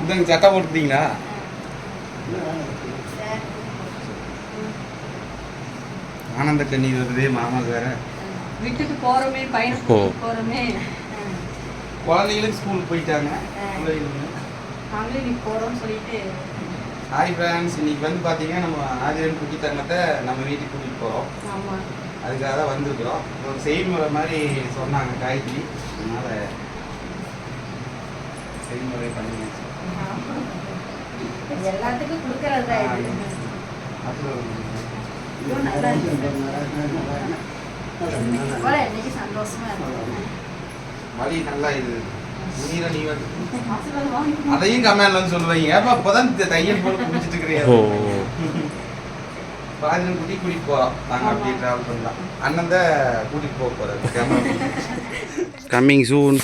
இந்தாங்க சட்டை போட்டுட்டீங்களா. ஆனந்த கண்ணீர் வருதே மாமாக்கு வேற. விட்டுட்டு போறோமே. கூட்டிட்டு போறோமே. குழந்தைகளுக்கு ஸ்கூல் போயிட்டாங்க. நாங்களே இன்னைக்கு போறோம்னு சொல்லிட்டு. ஹாய் ஃப்ரெண்ட்ஸ் இன்னைக்கு வந்து பார்த்தீங்கன்னா நம்ம ஆதிரன் குட்டி தங்கத்தை நம்ம வீட்டுக்கு கூட்டிகிட்டு போகிறோம் ஆமா. அதுக்காக தான் வந்திருக்கிறோம். ஒரு செய்முறை மாதிரி சொன்னாங்க காய்கறி அதனால செய்முறை பண்ணி இது. எல்லாத்துக்கும் கொடுக்கறது நல்லா இது. அதையும் கமெண்ட்ல சொல்லுவாங்க. ஏப்பா இப்போதான் தையல் போட்டு குடிச்சிட்டு ஓ. இருக்கிறீங்க பாதிரம் குட்டி கூட்டிட்டு போறோம். நாங்க. அப்படியே டிராவல் பண்ணலாம். அண்ணன் தான் கூட்டிட்டு போக போறாரு. கேமரா கம்மிங் சூன்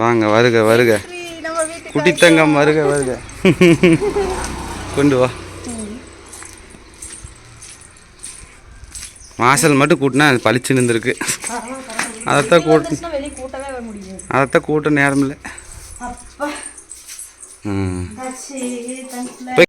வாங்க வருக வருக. நம்ம வீட்டுக்கு குட்டி தங்கம் வருக வருக. கொண்டு வா. வாசல் மட்டும் கூட்டினா பளிச்சு நின்றுருக்கு அதைத்தான் கூட்டு அதைத்தான் கூட்ட நேரம் இல்லை. ம்.